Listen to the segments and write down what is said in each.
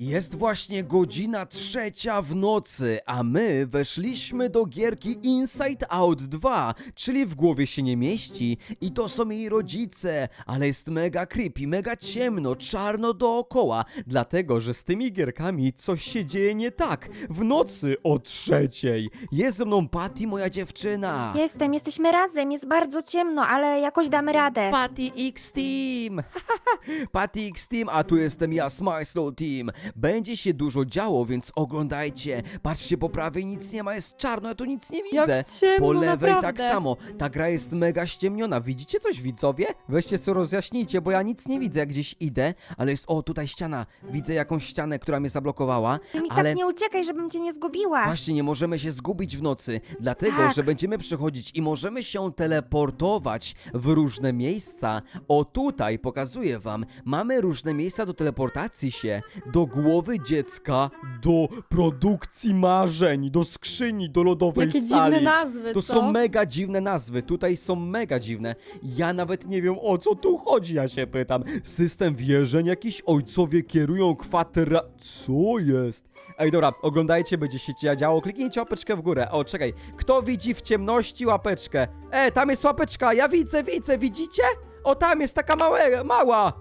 Jest właśnie godzina trzecia w nocy, a my weszliśmy do gierki Inside Out 2, czyli w głowie się nie mieści. I to są jej rodzice, ale jest mega creepy, mega ciemno, czarno dookoła, dlatego że z tymi gierkami coś się dzieje nie tak. W nocy o trzeciej. Jest ze mną Patty, moja dziewczyna. Jestem, jesteśmy razem, jest bardzo ciemno, ale jakoś damy radę. Patty X Team! Patty X Team, a tu jestem ja, Smile Slow Team. Będzie się dużo działo, więc oglądajcie. Patrzcie po prawej, nic nie ma, jest czarno, ja tu nic nie Jak widzę. ciemno, po lewej tak naprawdę. samo. Ta gra jest mega ściemniona. Widzicie coś, widzowie? Weźcie co rozjaśnijcie, bo ja nic nie widzę, jak gdzieś idę, ale jest, o, tutaj ściana. Widzę jakąś ścianę, która mnie zablokowała, Ty mi ale... tak nie uciekaj, żebym cię nie zgubiła. Właśnie, nie możemy się zgubić w nocy, dlatego Tak. że będziemy przechodzić i możemy się teleportować w różne miejsca. O tutaj pokazuję wam, mamy różne miejsca do teleportacji się, do głowy dziecka, do produkcji marzeń, do skrzyni, do lodowej Jakie sali. dziwne nazwy, To co? są mega dziwne nazwy, tutaj są mega dziwne. Ja nawet nie wiem o co tu chodzi, ja się pytam. System wierzeń, jakiś ojcowie kierują kwatera... Co jest? Ej, dobra, oglądajcie, będzie się dzia- działo. Kliknijcie łapeczkę w górę. O, czekaj. Kto widzi w ciemności łapeczkę? E, tam jest łapeczka, ja widzę, widzę, widzicie? O, tam jest taka małe, mała.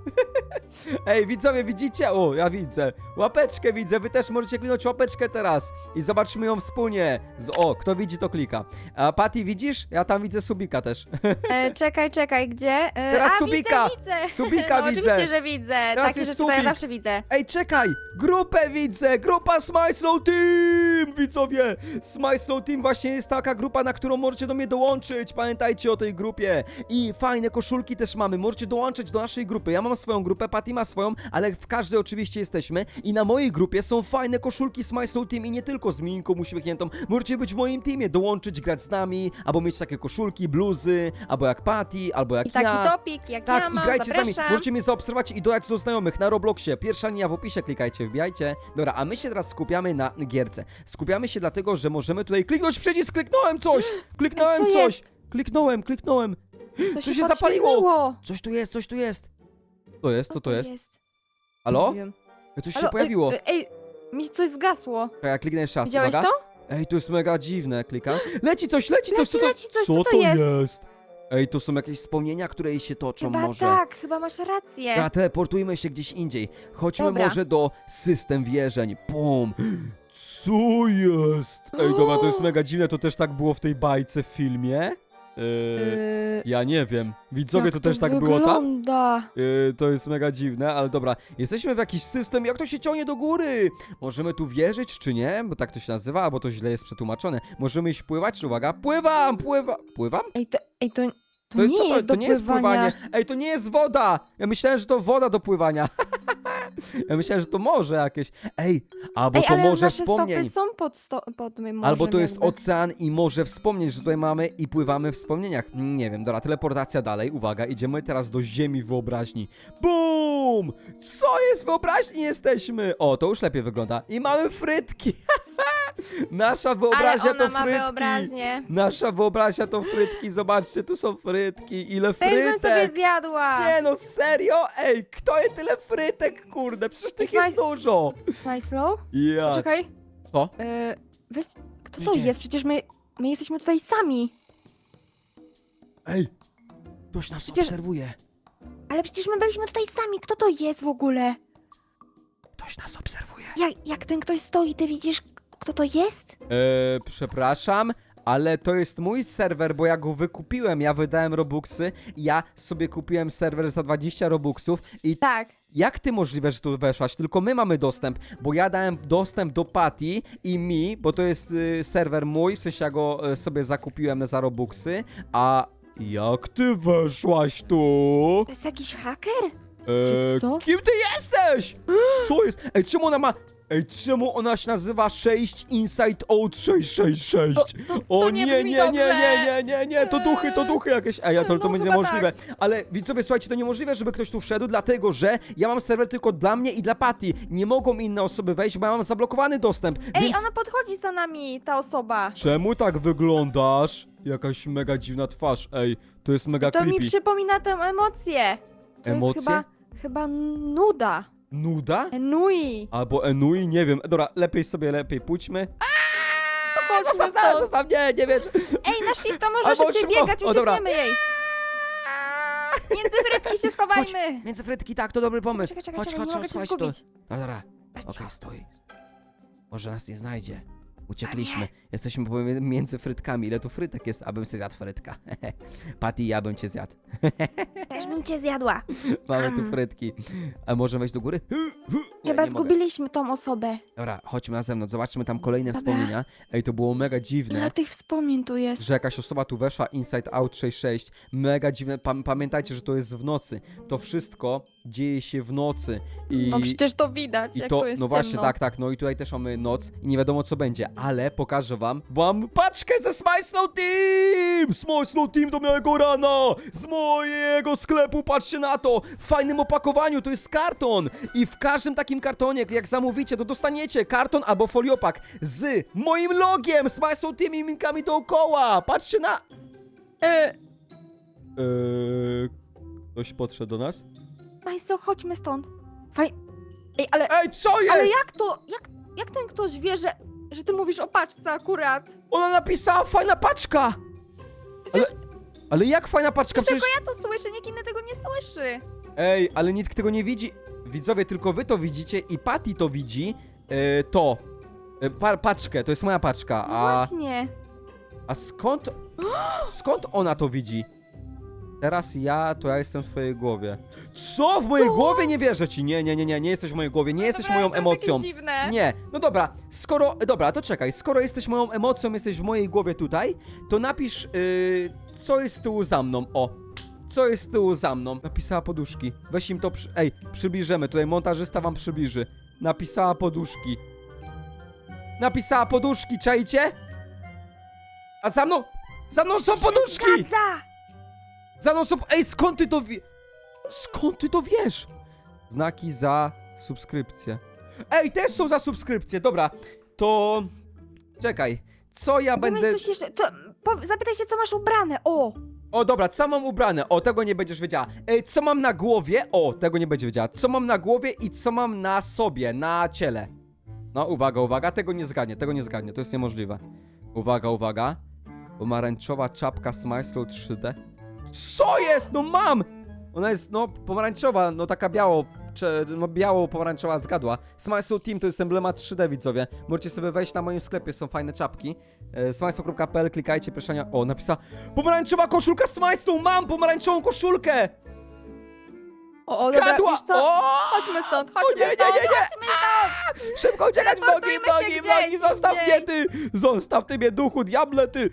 Ej, widzowie, widzicie? O, ja widzę. Łapeczkę widzę, wy też możecie kliknąć łapeczkę teraz. I zobaczmy ją wspólnie. Z, o, kto widzi, to klika. A Patty, widzisz? Ja tam widzę Subika też. E, czekaj, czekaj, gdzie? E, Teraz a, Subika. Widzę, widzę. Subika no, widzę. Oczywiście, że widzę. Teraz Takie jest rzeczy to ja Subik. zawsze widzę. Ej, czekaj! Grupę widzę! Grupa Smile Slow Team! Widzowie! Smile Slow Team właśnie jest taka grupa, na którą możecie do mnie dołączyć. Pamiętajcie o tej grupie. I fajne koszulki też mamy. Możecie dołączyć do naszej grupy. Ja mam swoją grupę, Patty ma swoją, ale w każdej oczywiście jesteśmy. I na mojej grupie są fajne koszulki Smile Slow Team i nie tylko z minką uśmiechniętą. Możecie być w moim teamie, dołączyć, grać z nami, albo mieć takie koszulki, bluzy, albo jak Patty, albo jak I taki ja. topik, jak Tak, ja i mam, grajcie z nami. zapraszam. Możecie mnie zaobserwować i dodać do znajomych na Robloxie. Pierwsza linia w opisie, klikajcie, wbijajcie. Dobra, a my się teraz skupiamy na gierce. Skupiamy się dlatego, że możemy tutaj kliknąć przycisk, kliknąłem coś! Kliknąłem Co coś! jest? Kliknąłem, kliknąłem. To co się zapaliło? podświetliło. Coś tu jest, coś tu jest. To jest, co to jest? jest? Halo? Nie wiem. Coś Halo, się pojawiło. Ej, ej, mi coś zgasło. Czekaj, Ja kliknę jeszcze raz, Widziałeś uwaga. to? Ej, to jest mega dziwne, klikam. Leci coś, leci coś, Leci, co to, leci coś, co co to to jest? jest? Ej, to są jakieś wspomnienia, które jej się toczą Chyba może. tak, chyba masz rację. Dobra, teleportujmy się gdzieś indziej. Chodźmy Dobra. może do system wierzeń. Bum. Co jest? Ej, dobra, to jest mega dziwne, to też tak było w tej bajce w filmie? Yy, Yy, ja nie wiem. Widzowie, jak to też tak było tam? wygląda? Yy, to jest mega dziwne, ale dobra. Jesteśmy w jakiś system, jak to się ciągnie do góry? Możemy tu wierzyć, czy nie? Bo tak to się nazywa, albo to źle jest przetłumaczone. Możemy iść pływać, czy uwaga? Pływam, pływam. Pływam? Ej, to, ej, to, to, To jest- nie co jest to do nie jest pływania. pływanie. Ej, to nie jest woda! Ja myślałem, że to woda do pływania. ja myślałem, że to morze jakieś. Ej, albo Ej, to ale morze nasze wspomnień. stopy są pod, sto, pod morzem Albo to jest jakby. ocean i morze wspomnień, że tutaj mamy i pływamy w wspomnieniach. Mm, Nie wiem, dobra, teleportacja dalej. Uwaga, idziemy teraz do ziemi wyobraźni. Bum! Co jest w wyobraźni jesteśmy? O, to już lepiej wygląda. I mamy frytki. Nasza wyobraźnia Ale ona to ma frytki. wyobraźnię. Nasza wyobraźnia to frytki. Zobaczcie, tu są frytki. Ile Też bym sobie frytek. zjadła. Nie no, serio? Ej, kto je tyle frytek, kurde? Przecież tych Słuchaj- jest dużo. Smajslow? Ja. Czekaj. Co? E, weź, kto Gdzie? to jest? Przecież my, my jesteśmy tutaj sami. Ej, ktoś nas Przecież- obserwuje. Ale przecież my byliśmy tutaj sami. Kto to jest w ogóle? Ktoś nas obserwuje. Jak, jak ten ktoś stoi, ty widzisz, kto to jest? Eee, przepraszam, ale to jest mój serwer, bo ja go wykupiłem. Ja wydałem Robuxy. Ja sobie kupiłem serwer za 20 Robuxów i Tak. jak ty możliwe, że tu weszłaś? Tylko my mamy dostęp, bo ja dałem dostęp do Patty i mi, bo to jest y, serwer mój, w sensie ja go y, sobie zakupiłem za Robuxy, a jak ty weszłaś tu? To jest jakiś haker? Eee, co? kim ty jesteś? Co jest? Ej, czemu ona ma... Ej, czemu ona się nazywa 6 Inside Out 666? To- to- o to nie, nie nie, brzmi nie, nie, dobrze. nie, nie, nie, to duchy, to duchy jakieś. Ej, to, to No, będzie chyba możliwe. Ale widzowie, słuchajcie, to niemożliwe, żeby ktoś tu wszedł, dlatego że ja mam serwer tylko dla mnie i dla Patty. Nie mogą inne osoby wejść, bo ja mam zablokowany dostęp. Ej, więc... ona podchodzi za nami, ta osoba. Czemu tak wyglądasz? Jakaś mega dziwna twarz, ej, to jest mega To mi creepy. przypomina tę emocję. To Emocje? jest chyba, chyba nuda. Nuda? Nui. Albo Enui, nie wiem. Dobra, lepiej sobie, lepiej pójdźmy. Chodźmy Zostaw, stąd. zostaw, nie, nie wiesz. Ej, na shift to można Albo szybciej szybko. biegać, O, dobra. uciekniemy jej. Między frytki się schowajmy. Między frytki, tak, to dobry pomysł. Czekaj, czekaj, chodź, czekaj, chodź, nie mogę chodź, cię chodź, tu. zgubić. Dobra, dobra. Okej, stoi. Może nas nie znajdzie. Uciekliśmy. Jesteśmy pomi- między frytkami. Ile tu frytek jest? Abym się zjadł frytka. Patty, ja bym cię zjadł. Też bym cię zjadła. Mamy tu frytki. A może wejść do góry? Nie, Chyba nie mogę. zgubiliśmy tą osobę. Dobra, chodźmy na zewnątrz, zobaczmy tam kolejne Dobra. wspomnienia. Ej, to było mega dziwne. Ile tych wspomnień tu jest? że jakaś osoba tu weszła, Inside Out 66, mega dziwne, Pam pamiętajcie, że to jest w nocy, to wszystko dzieje się w nocy i... No przecież to widać, I jak to, to jest no właśnie, ciemno. tak, tak, no i tutaj też mamy noc i nie wiadomo co będzie, ale pokażę wam, bo mam paczkę ze Smile Slow Team! Smile Slow Team do mojego rana! Z mojego sklepu, patrzcie na to! W fajnym opakowaniu, to jest karton! I w każdym takim kartonie, jak zamówicie, to dostaniecie karton albo foliopak z moim logiem! Smile Slow Team i minkami dookoła! Patrzcie na... E, Eee, ktoś podszedł do nas? Majso, chodźmy stąd. Faj... Ej, ale, Ej, co jest? ale jak to, jak, jak ten ktoś wie, że, że ty mówisz o paczce akurat? Ona napisała fajna paczka! Ale, ale jak fajna paczka? Przecież Przecież... tylko ja to słyszę, nikt inny tego nie słyszy. Ej, ale nikt tego nie widzi. Widzowie, tylko wy to widzicie i Patty to widzi. E, to. E, pa, paczkę, to jest moja paczka. No A, właśnie. a skąd. Skąd ona to widzi? Teraz ja, to ja jestem w twojej głowie. Co? W mojej głowie? Nie wierzę ci. Nie, nie, nie, nie, nie jesteś w mojej głowie, nie jesteś Dobra, moją to jest emocją. dziwne. Nie, no dobra, skoro, dobra, to czekaj, skoro jesteś moją emocją, jesteś w mojej głowie tutaj, to napisz, yy, co jest z tyłu za mną, o. Co jest z tyłu za mną? Napisała poduszki. Weź im to, przy... ej, przybliżymy, tutaj montażysta wam przybliży. Napisała poduszki. Napisała poduszki, czajcie? A za mną, za mną są poduszki! Zgadza. Za mną są, ej, skąd ty to wie... Skąd ty to wiesz? Znaki za subskrypcję. Ej, też są za subskrypcję, dobra. To... Czekaj, co ja Będę... będę... coś jeszcze, to, po, zapytaj się, co masz ubrane, o. O, dobra, co mam ubrane? O, tego nie będziesz wiedziała. Ej, co mam na głowie? O, tego nie będzie wiedziała. Co mam na głowie i co mam na sobie, na ciele? No, uwaga, uwaga, tego nie zgadnie, tego nie zgadnie, to jest niemożliwe. Uwaga, uwaga. Pomarańczowa czapka Smile Slow 3D. Co jest? No mam! Ona jest, no, pomarańczowa, no taka biało, cze, no biało-pomarańczowa zgadła. Slow Team to jest emblemat 3D, widzowie. Możecie sobie wejść na moim sklepie, są fajne czapki. E, smileslow.pl, klikajcie, proszenia. O, napisała pomarańczowa koszulka Smile Mam pomarańczową koszulkę! O, o dobra, Gadła! wiesz co? O! Chodźmy stąd, O chodźmy nie, nie, stąd, nie, nie! chodźmy stąd. Szybko uciekać w nogi, w Teleportujmy się nogi, w nogi! gdzieś Zostaw mnie, ty! Zostaw ty mnie, duchu, diable, ty!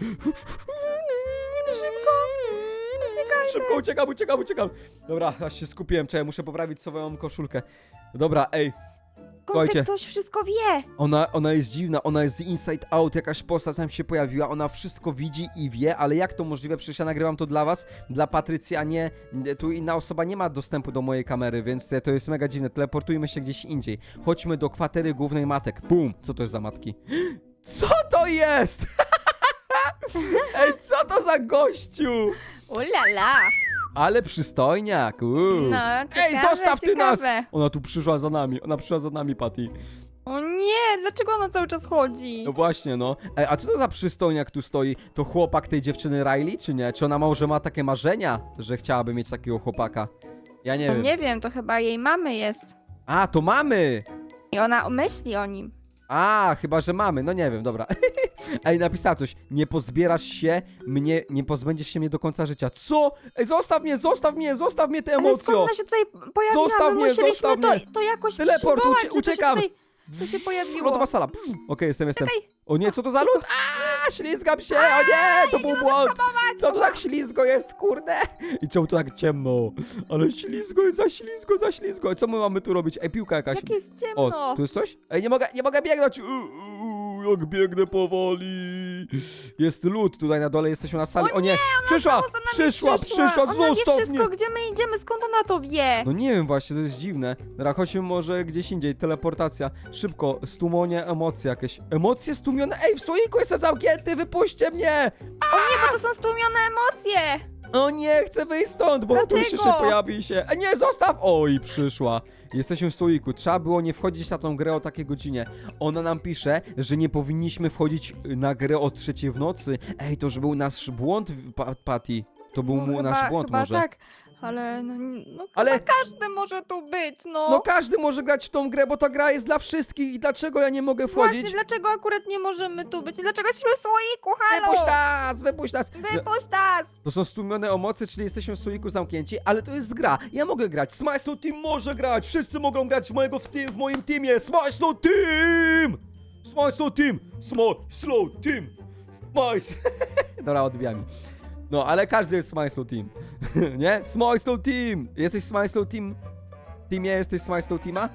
Szybko, uciekam, uciekam, uciekam! Dobra, aż się skupiłem, czekaj, muszę poprawić swoją koszulkę. Dobra, ej, Słuchajcie. ktoś wszystko wie. Ona, ona jest dziwna, ona jest z Inside Out, jakaś postać tam się pojawiła, ona wszystko widzi i wie, ale jak to możliwe? Przecież ja nagrywam to dla was, dla Patrycji, a nie, nie- tu inna osoba nie ma dostępu do mojej kamery, więc to jest mega dziwne, teleportujmy się gdzieś indziej. Chodźmy do kwatery głównej matek, bum! Co to jest za matki? Co to jest? Ej, co to za gościu? Ulala. Ale przystojniak, uuu. No, ciekawe, Ej, zostaw ty nas! ciekawe. Ona tu przyszła za nami, ona przyszła za nami, Patty. O nie, dlaczego ona cały czas chodzi? No właśnie, no. Ej, a co to za przystojniak tu stoi? To chłopak tej dziewczyny Riley, czy nie? Czy ona może ma takie marzenia, że chciałaby mieć takiego chłopaka? Ja nie No wiem. nie wiem, to chyba jej mamy jest. A, to mamy! I ona myśli o nim. A, chyba, że mamy, no nie wiem, dobra. Ej, napisała coś. Nie pozbierasz się mnie, nie pozbędziesz się mnie do końca życia. Co? Ej, zostaw mnie, zostaw mnie, zostaw mnie, ty Ale skąd ona się tutaj pojawiła? Zostaw My mnie, musieliśmy zostaw to, mnie. to jakoś Teleport, przywołać, ucie- że to się uciekam. tutaj- To się pojawiło. Lodowa sala. Okej, jestem, jestem. Czekaj. O nie, co to za lód? A, ślizgam się, o nie, to był błąd. Co tu tak ślizgo jest, kurde? I czemu tu tak ciemno? Ale ślizgo jest, za ślizgo, za ślizgo. Co my mamy tu robić? Ej, piłka jakaś. Jak jest ciemno. O, tu jest coś? Ej, nie mogę, nie mogę biegnąć. U, u, jak biegnę powoli. Jest lód tutaj na dole, jesteśmy na sali. O nie, przyszła, Znowu za nami przyszła, przyszła, Ona wie zostaw wszystko, mnie. gdzie my idziemy, skąd ona to wie? No nie wiem właśnie, to jest dziwne. Dobra, chodźmy może gdzieś indziej, teleportacja. Szybko, stłumonie emocje jakieś. Emocje stłumione? Ej, w słoiku jestem zamknięty, wypuśćcie mnie! O nie, bo to są stłumione emocje. O nie, chcę wyjść stąd, bo tu Dlatego. jeszcze się pojawi się. E, nie, zostaw! Oj, przyszła. Jesteśmy w słoiku. Trzeba było nie wchodzić na tą grę o takiej godzinie. Ona nam pisze, że nie powinniśmy wchodzić na grę o trzeciej w nocy. Ej, to że był nasz błąd, pa Patty. To był mu chyba, nasz błąd chyba może. tak, ale no, no Ale- ale każdy może tu być, no. No każdy może grać w tą grę, bo ta gra jest dla wszystkich i dlaczego ja nie mogę wchodzić? Właśnie, dlaczego akurat nie możemy tu być? Dlaczego jesteśmy w słoiku, halo? Wypuść nas, wypuść nas. Wypuść nas! To są stłumione emoce, czyli jesteśmy w słoiku zamknięci, ale to jest gra. Ja mogę grać. Smile Team może grać. Wszyscy mogą grać w, mojego, w, tym, w moim teamie. Smile Team! Smile Team! Smile Slow Team! Smile... Dobra, odbijam. No, ale każdy jest Smile Team. Nie? Smile Team! Jesteś Smile Team? Teamie, jesteś Smile Teama?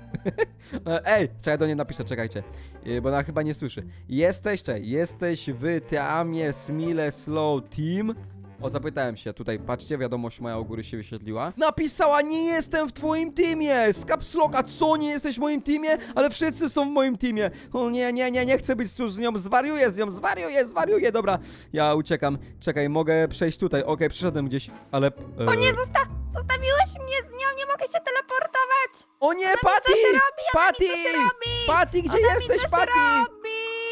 Ej, czekaj, do niej napiszę, czekajcie. Yy, Bo ona chyba nie słyszy. Jesteś, czekaj, jesteś w teamie Smile Slow Team? O, zapytałem się, tutaj, patrzcie, wiadomość moja u góry się wyświetliła. Napisała, nie jestem w twoim teamie! Z Capsloka, co, nie jesteś w moim teamie? Ale wszyscy są w moim teamie. O nie, nie, nie, nie chcę być tu z nią, zwariuję z nią, zwariuję, zwariuję, dobra. Ja uciekam, czekaj, mogę przejść tutaj, okej, przyszedłem gdzieś, ale... e, O nie, zosta zostawiłeś mnie z nią, nie mogę się teleportować! O nie, Patty! coś robi, ona mi Patty! coś robi! Patty, gdzie Ona mi jesteś, coś Patty? robi!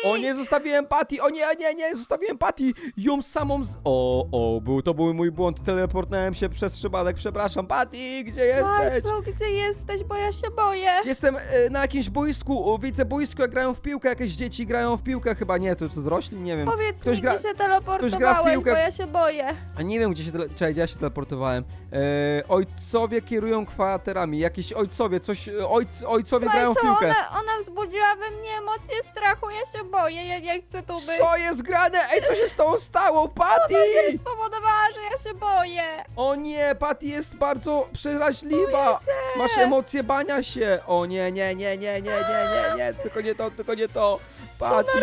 O nie, zostawiłem Patty! O nie, nie, nie, zostawiłem Patty! Ją samą z... O, o, był, to był mój błąd, teleportnąłem się przez przypadek, przepraszam. Patty, gdzie jesteś? Majslo, gdzie jesteś, bo ja się boję. Jestem e, na jakimś boisku, o, widzę boisko, jak grają w piłkę, jakieś dzieci grają w piłkę, chyba nie, to, to dorośli, nie wiem. Powiedz Ktoś mi, gra- gdzie się ktoś gra w teleportowałeś, piłkę. bo ja się boję. A nie wiem, gdzie się, tele... Ja się teleportowałem. E, ojcowie kierują kwaterami, jakieś ojcowie, coś, e, ojc, ojcowie grają w piłkę. ona, ona wzbudziła we mnie emocje strachu, ja się boję, ja nie chcę tu być. Co jest grane? Ej, co się z tobą stało, Patty? Spowodowała, że ja się boję. O nie, Patty jest bardzo przeraźliwa. Boję się. Masz emocje bania się. O nie, nie, nie, nie, nie, nie, nie, nie, tylko nie to, tylko nie to. Patty.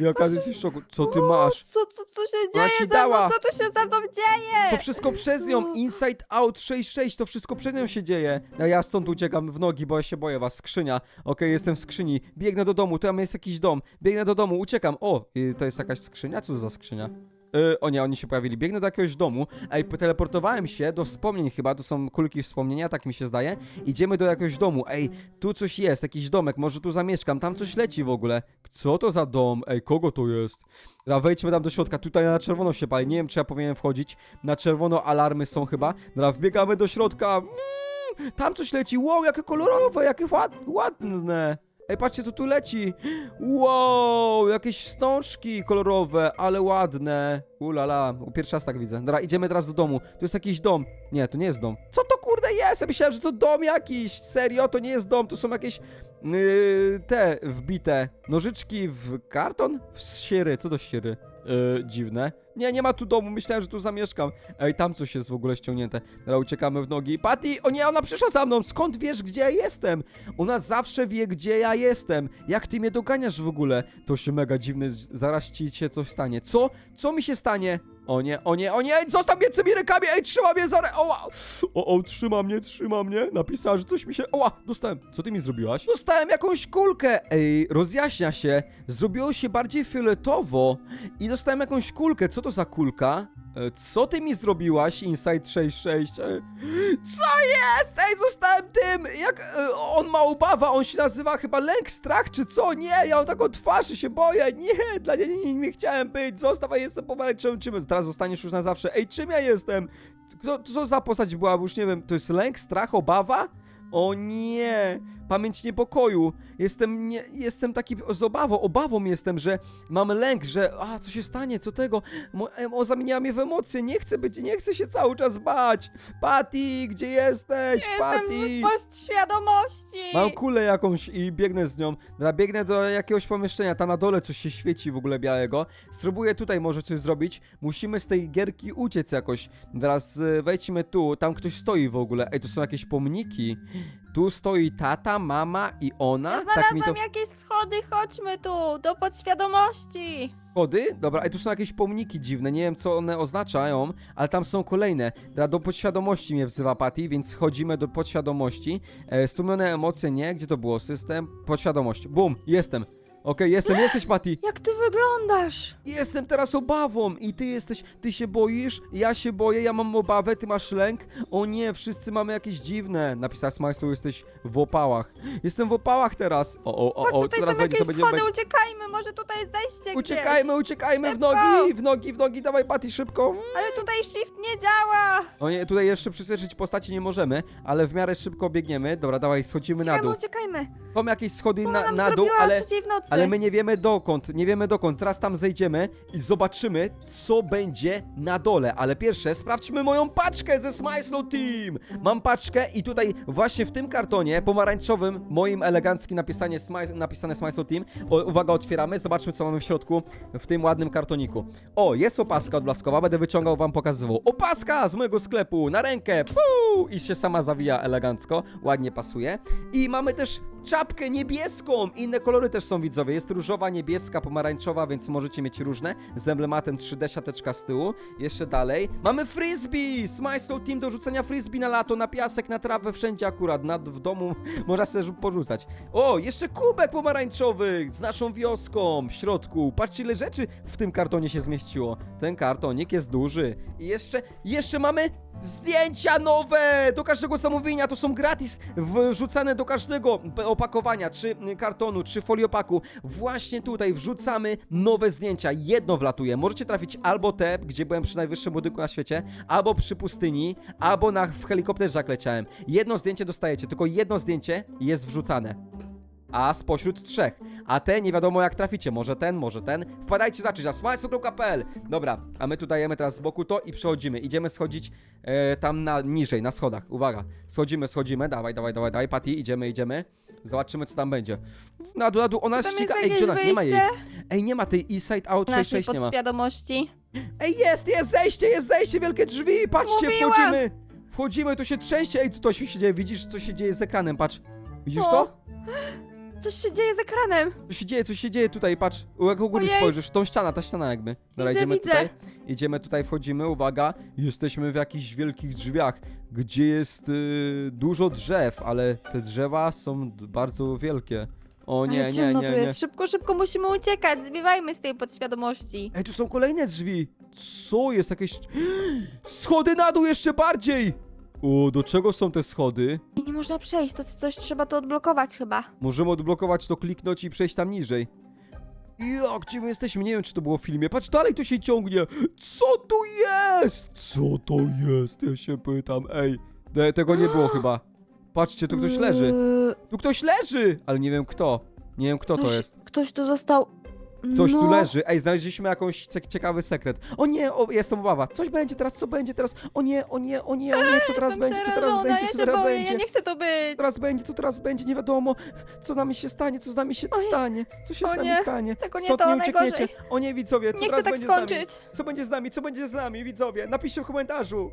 Jaka jesteś w szoku. Co ty masz? Co, co, co się Ona dzieje ci ze dała. mną? Co tu się ze mną dzieje? To wszystko przez nią. Inside Out 66, to wszystko przez nią się dzieje. A ja stąd uciekam w nogi, bo ja się boję was. Skrzynia. Okej, jestem w skrzyni. Biegnę do domu, tam jest jakiś dom. Biegnę do domu, uciekam. O, to jest jakaś skrzynia? Co to za skrzynia? Y, o nie, oni się pojawili. Biegnę do jakiegoś domu. Ej, teleportowałem się do wspomnień chyba, to są kulki wspomnienia, tak mi się zdaje. Idziemy do jakiegoś domu. Ej, tu coś jest, jakiś domek, może tu zamieszkam, tam coś leci w ogóle. Co to za dom? Ej, kogo to jest? Dobra, wejdźmy tam do środka, tutaj na czerwono się pali, nie wiem czy ja powinienem wchodzić. Na czerwono alarmy są chyba. Dobra, wbiegamy do środka. Mm, tam coś leci, wow, jakie kolorowe, jakie ład ładne. Ej, patrzcie, co tu leci. Wow, jakieś wstążki kolorowe, ale ładne. Ulala, pierwszy raz tak widzę. Dobra, idziemy teraz do domu. Tu jest jakiś dom. Nie, to nie jest dom. Co to kurde jest? Ja myślałem, że to dom jakiś. Serio, to nie jest dom, to są jakieś yy, te wbite nożyczki w karton? W siery, co do siery? Yy, dziwne. Nie, nie ma tu domu, myślałem, że tu zamieszkam. Ej, tam coś jest w ogóle ściągnięte. Dobra, uciekamy w nogi. Patty, o nie, ona przyszła za mną. Skąd wiesz, gdzie ja jestem? Ona zawsze wie, gdzie ja jestem. Jak ty mnie doganiasz w ogóle? To się mega dziwne, zaraz ci się coś stanie. Co? Co mi się stanie? O nie, o nie, o nie, ej, zostaw mnie tymi rękami, ej, trzyma mnie za rę... Oła! O, o, trzyma mnie, trzyma mnie. Napisała, że coś mi się... Oła, dostałem. Co ty mi zrobiłaś? Dostałem jakąś kulkę. Ej, rozjaśnia się. Zrobiło się bardziej fioletowo. I dostałem jakąś kulkę. Co to za kulka? Co ty mi zrobiłaś, Inside 66? E, Co jest? Ej, zostałem tym! Jak e, on ma obawa, on się nazywa chyba lęk, strach czy co? Nie, ja mam taką twarz i się boję. Nie, dla niej nie, nie chciałem być. Zostaw, a jestem pomarańczowym czym? Teraz zostaniesz już na zawsze. Ej, czym ja jestem? Co za postać była? Bo Już nie wiem, to jest lęk, strach, obawa? O nie! Pamięć niepokoju. Jestem, nie, jestem taki z obawą, obawą jestem, że mam lęk, że a, co się stanie, co tego? Mo, emo zamieniła mnie w emocje, nie chcę być, nie chcę się cały czas bać. Patty, gdzie jesteś? Jestem Patty! w podświadomości. Mam kulę jakąś i biegnę z nią. Dobra, biegnę do jakiegoś pomieszczenia, tam na dole coś się świeci w ogóle białego. Spróbuję tutaj może coś zrobić. Musimy z tej gierki uciec jakoś. Teraz y, wejdźmy tu, tam ktoś stoi w ogóle. Ej, to są jakieś pomniki. Tu stoi tata, mama i ona. Tak mi znalazłam to... jakieś schody, chodźmy tu, do podświadomości. Kody? Dobra, ej, tu są jakieś pomniki dziwne, nie wiem co one oznaczają, ale tam są kolejne. Dobra, do podświadomości mnie wzywa Patty, więc chodzimy do podświadomości. E, stłumione emocje, nie? Gdzie to było? System, podświadomość. Bum, jestem. Okej, jestem, jesteś, Patty. Jak ty wyglądasz? Jestem teraz obawą i ty jesteś, ty się boisz, ja się boję, ja mam obawę, ty masz lęk. O nie, wszyscy mamy jakieś dziwne. Napisała Smajslu, jesteś w opałach. Jestem w opałach teraz. O, o, o, Chodź, o, tutaj teraz są będzie, jakieś będzie, schody, będzie. uciekajmy, może tutaj jest zejście Uciekajmy, gdzieś. uciekajmy w Szybko. nogi, w nogi, w nogi, dawaj Patty, szybko. Ale tutaj shift nie działa. O nie, tutaj jeszcze przyspieszyć postaci nie możemy, ale w miarę szybko biegniemy. Dobra, dawaj, schodzimy na Uciekajmy, dół. uciekajmy. Są jakieś schody Ona na, nam na dół, zrobiła ale... trzeciej w nocy. Ale my nie wiemy dokąd, nie wiemy dokąd. Teraz tam zejdziemy i zobaczymy, co będzie na dole. Ale pierwsze, sprawdźmy moją paczkę ze Smyslow Team. Mam paczkę i tutaj właśnie w tym kartonie pomarańczowym, moim eleganckim napisanie, Smi- napisane Smyslow Team. O, uwaga, otwieramy, zobaczmy, co mamy w środku w tym ładnym kartoniku. O, jest opaska odblaskowa, będę wyciągał, wam pokazywał. Opaska z mojego sklepu, na rękę, puu! I się sama zawija elegancko, ładnie pasuje. I mamy też czapkę niebieską. Inne kolory też są widzowie. Jest różowa, niebieska, pomarańczowa, więc możecie mieć różne. Z emblematem 3D siateczka z tyłu. Jeszcze dalej. Mamy frisbee! Smile Team do rzucenia frisbee na lato, na piasek, na trawę, wszędzie akurat. Nad, w domu można sobie porzucać. O, jeszcze kubek pomarańczowy z naszą wioską w środku. Patrzcie ile rzeczy w tym kartonie się zmieściło. Ten kartonik jest duży. I jeszcze, jeszcze mamy Zdjęcia nowe! Do każdego zamówienia to są gratis wrzucane do każdego opakowania, czy kartonu, czy foliopaku. Właśnie tutaj wrzucamy nowe zdjęcia. Jedno wlatuje. Możecie trafić albo te, gdzie byłem przy najwyższym budynku na świecie, albo przy pustyni, albo na, w helikopterze jak leciałem. Jedno zdjęcie dostajecie, tylko jedno zdjęcie jest wrzucane a spośród trzech. A te nie wiadomo jak traficie, może ten, może ten. Wpadajcie zacząć na smajsu.pl. Dobra, a my tu dajemy teraz z boku to i przechodzimy. Idziemy schodzić e, tam na niżej, na schodach. Uwaga, schodzimy, schodzimy, dawaj, dawaj, dawaj, dawaj, Patty, idziemy, idziemy. Zobaczymy co tam będzie. Na dół, na dół, ona Tam ściga. Ej, jakieś? Nie ma jej. wyjście? Ej, nie ma tej Inside Out Naszej 66 nie ma. podświadomości. Ej, jest, jest zejście, jest zejście, wielkie drzwi, patrzcie, Mówiłam. wchodzimy. Wchodzimy, tu się trzęsie, ej, co się dzieje, widzisz co się dzieje z ekranem, patrz. Widzisz O, to? Coś się dzieje z ekranem. Co się dzieje, co się dzieje tutaj, patrz, jak u góry Ojej. spojrzysz, tą ściana, ta ściana jakby. Dobra, Widzę, idziemy widzę. tutaj, idziemy tutaj, wchodzimy, uwaga, jesteśmy w jakichś wielkich drzwiach, gdzie jest y, dużo drzew, ale te drzewa są d- bardzo wielkie. O nie, Ale nie, ciemno nie, tu nie. jest. Szybko, szybko musimy uciekać. Zbiewajmy z tej podświadomości. Ej, tu są kolejne drzwi. Co jest jakieś... Schody na dół jeszcze bardziej! O, do czego są te schody? I nie można przejść, to coś trzeba tu odblokować chyba. Możemy odblokować to, kliknąć i przejść tam niżej. Jak, gdzie my jesteśmy? Nie wiem, czy to było w filmie. Patrz, dalej to się ciągnie. Co tu jest? Co to jest? Ja się pytam. Ej, te, tego nie było chyba. Patrzcie, tu ktoś leży. Tu ktoś leży! Ale nie wiem kto. Nie wiem kto to ktoś- jest. Ktoś tu został. Ktoś no, tu leży. Ej, znaleźliśmy jakąś cie- ciekawy sekret. O nie, o, jestem obawa. Coś będzie teraz, co będzie teraz? O nie, o nie, o nie, o nie, co teraz będzie, co teraz przerażona, będzie, ja co się teraz boję, będzie? ja nie chcę to być. teraz będzie, co teraz będzie, nie wiadomo, co nami się stanie, co z nami się stanie, co się O z nami nie, stanie. tego nie Stąd to, nie uciekniecie. najgorzej. O nie, widzowie, co Nie teraz tak będzie z nami? skończyć. Co będzie z nami, co będzie z nami, widzowie? Napiszcie w komentarzu.